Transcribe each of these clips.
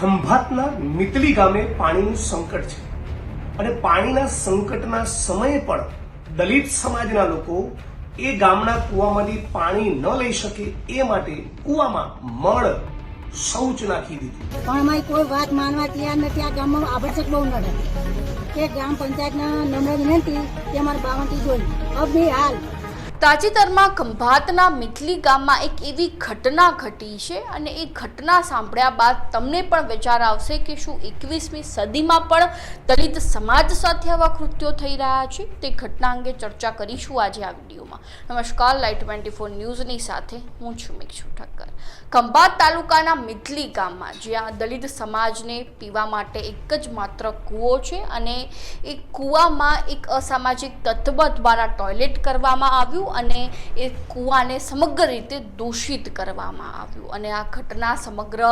ખંભાતના મિતલી ગામે પાણીનું સંકટ છે. અને પાણીના સંકટના સમયે પણ દલિત સમાજના લોકો એ ગામના કૂવામાંથી પાણી ન લઈ શકે એ માટે કૂવામાં મળ શૌચ નાખી દીધું. પણ અમારી કોઈ વાત માનવા તૈયાર નથી. આ ગામમાં આવશ્યક બહુ નડે કે ગ્રામ પંચાયતના નમ્ર વિનંતી કે અમારે બાવનથી જોઈ અબ હાલ તાજેતરમાં ખંભાતના મિથલી ગામમાં એક એવી ઘટના ઘટી છે અને એ ઘટના સાંભળ્યા બાદ તમને પણ વિચાર આવશે કે શું એકવીસમી સદીમાં પણ દલિત સમાજ સાથે આવા કૃત્યો થઈ રહ્યા છે? તે ઘટના અંગે ચર્ચા કરીશું આજે આ વિડીયોમાં. નમસ્કાર લાઈટ ટ્વેન્ટી ફોર ન્યૂઝની સાથે હું છું મિક્ષુ ઠક્કર. ખંભાત તાલુકાના મિથલી ગામમાં, જ્યાં દલિત સમાજને પીવા માટે એક જ માત્ર કૂવો છે અને એ કૂવામાં એક અસામાજિક તત્વ દ્વારા ટોયલેટ કરવામાં આવ્યું અને એ કૂવાને સમગ્ર રીતે દૂષિત કરવામાં આવ્યું. અને આ ઘટના સમગ્ર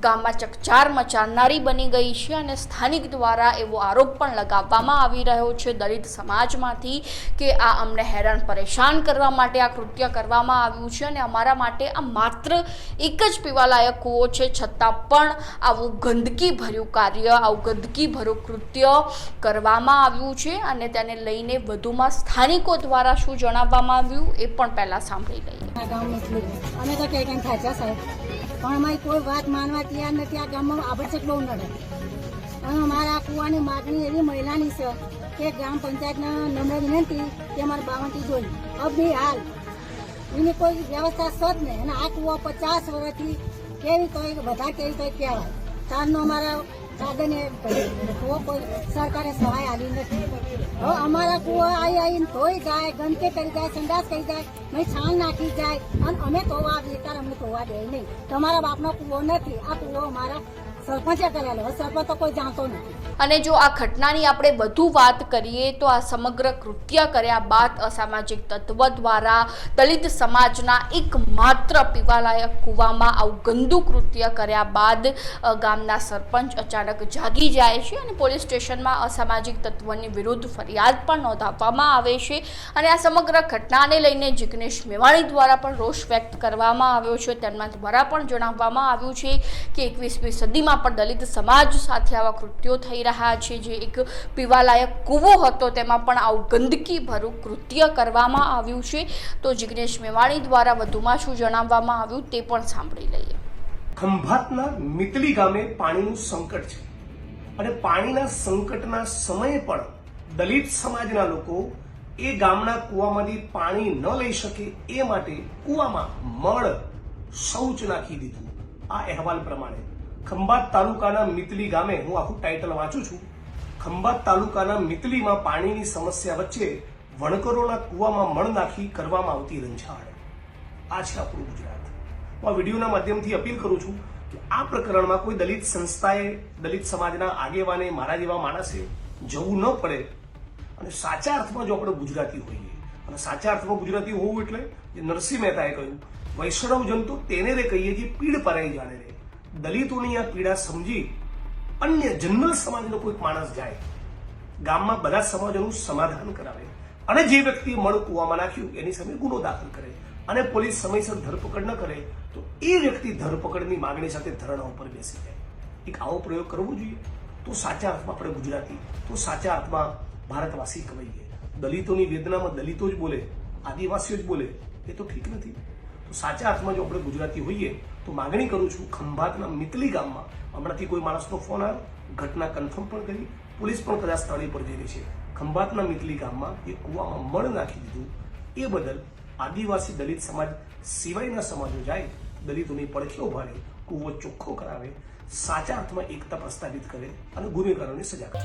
ગામમાં ચકચાર મચાનારી બની ગઈ છે અને સ્થાનિક દ્વારા એવો આરોપ પણ લગાવવામાં આવી રહ્યો છે. દલિત સમાજમાંથી કે આ અમને હેરાન પરેશાન કરવા માટે આ કૃત્ય કરવામાં આવ્યું છે અને અમારા માટે આ માત્ર એક જ પીવાલાયક કૂવો છે. છતાં પણ આવું ગંદકી ભર્યું કાર્ય, આવું ગંદકી ભર્યું કૃત્ય કરવામાં આવ્યું છે અને તેને લઈને વધુમાં સ્થાનિકો દ્વારા શું જણાવવામાં આવ્યું એ પણ પહેલાં સાંભળી લઈએ. અમે તો કઈ કઈ થાય છે સાહેબ. પણ અમારી કોઈ વાત માનવા તૈયાર નથી. આ ગામમાં આવશ્યક બહુ નડે. અને આ કૂવાની માગણી એવી મહિલાની છે કે ગ્રામ પંચાયતના નમ્ર વિનંતી કે અમારે બાવનથી જોઈ. અબ હાલ. એની કોઈ વ્યવસ્થા જ નહીં. અને આ કુવા પચાસ વર્ષથી કેવી તો બધા કેવી તો કહેવાય. તારનો અમારા સાધને કૂવો કોઈ સરકારે સહાય આવી નથી. હવે અમારા કુવો આવી આવીને ધોઈ જાય, ગંદકી કરી જાય, સંડાસ કરી જાય મેં છાણ નાખી જાય, અને અમે ધોવા આવીએ ત્યારે અમને ધોવા દે નહીં. તમારા બાપનો કુવો નથી. આ કુવો અમારા અને જો આ ઘટનાની આપણે વધુ વાત કરીએ તો આ સમગ્ર કૃત્ય કર્યા બાદ અસામાજિક તત્વ દ્વારા દલિત સમાજના એક માત્ર પીવાલાયક કૂવામાં આવું ગંદુ કૃત્ય કર્યા બાદ ગામના સરપંચ અચાનક જાગી જાય છે અને પોલીસ સ્ટેશનમાં અસામાજિક તત્વની વિરુદ્ધ ફરિયાદ પણ નોંધાવવામાં આવે છે. અને આ સમગ્ર ઘટનાને લઈને જિગ્નેશ મેવાણી દ્વારા પણ રોષ વ્યક્ત કરવામાં આવ્યો છે. તેમના દ્વારા પણ જણાવવામાં આવ્યું છે કે એકવીસમી સદીમાં પણ દલિત સમાજ સાથે આવા કૃત્યો થઈ રહ્યા છે. જે એક પીવાલાયક કૂવો હતો, તેમાં પણ આવું ગંદકી કૃત્ય કરવામાં આવ્યું છે. તો જિગ્નેશ મેવાણી દ્વારા વધુમાં શું જણાવવામાં આવ્યું તે પણ સાંભળી લઈએ. ખંભાતના મિતલી ગામે પાણીનું સંકટ છે. અને પાણીના સંકટના સમયે પણ દલિત સમાજના લોકો એ ગામના કૂવામાંથી પાણી ન લઈ શકે એ માટે કૂવામાં મળ શૌચ નાખી દીધું. આ અહેવાલ પ્રમાણે ખંભાત તાલુકાના મિતલી ગામે હું આખું ટાઇટલ વાંચું છું. ખંભાત તાલુકાના મિતલીમાં પાણીની સમસ્યા વચ્ચે વણકરોના કૂવામાં મણ નાખી કરવામાં આવતી રંછાડ આ છે આપણું ગુજરાત. હું આ વિડીયોના માધ્યમથી અપીલ કરું છું કે આ પ્રકરણમાં કોઈ દલિત સંસ્થાએ, દલિત સમાજના આગેવાને મારા જેવા માણસે જવું ન પડે અને સાચા અર્થમાં જો આપણે ગુજરાતી હોઈએ. અને સાચા અર્થમાં ગુજરાતી હોવું એટલે જે નરસિંહ મહેતાએ કહ્યું, વૈષ્ણવ જંતુ તેને રે કહીએ જે પીડ પરાઈ જાણે રે. દલિતોની આ પીડા સમજી અન્ય જનરલ સમાજનો કોઈક માણસ જાય, ગામમાં બધા સમાજોનું સમાધાન કરાવે અને જે વ્યક્તિએ મળ કૂવામાં નાખ્યું એની સામે ગુનો દાખલ કરે અને પોલીસ સમયસર ધરપકડ ન કરે, તો એ વ્યક્તિ ધરપકડની માગણી સાથે ધરણા ઉપર બેસી જાય. એક આવો પ્રયોગ કરવો જોઈએ. તો સાચા અર્થમાં આપણે ગુજરાતી, તો સાચા અર્થમાં ભારતવાસી કમાઈએ દલિતોની વેદનામાં દલિતો જ બોલે, આદિવાસીઓ જ બોલે, એ તો ઠીક નથી. સાચા અર્થમાં જો આપણે ગુજરાતી હોઈએ, તો માગણી કરું છું ખંભાતના મિતલી ગામમાં હમણાંથી કોઈ માણસનો ફોન આવ્યો, ઘટના કન્ફર્મ પણ કરી, પોલીસ પણ કદાચ સ્થળે પર જઈ રહી છે. ખંભાતના મિતલી ગામમાં એ કૂવામાં મળ નાખી દીધું. એ બદલ આદિવાસી દલિત સમાજ સિવાયના સમાજો જાય, દલિતોની પડખે ઊભા રહે કૂવો ચોખ્ખો કરાવે, સાચા અર્થમાં એકતા પ્રસ્થાપિત કરે અને ગુનેગારોને સજા કરે.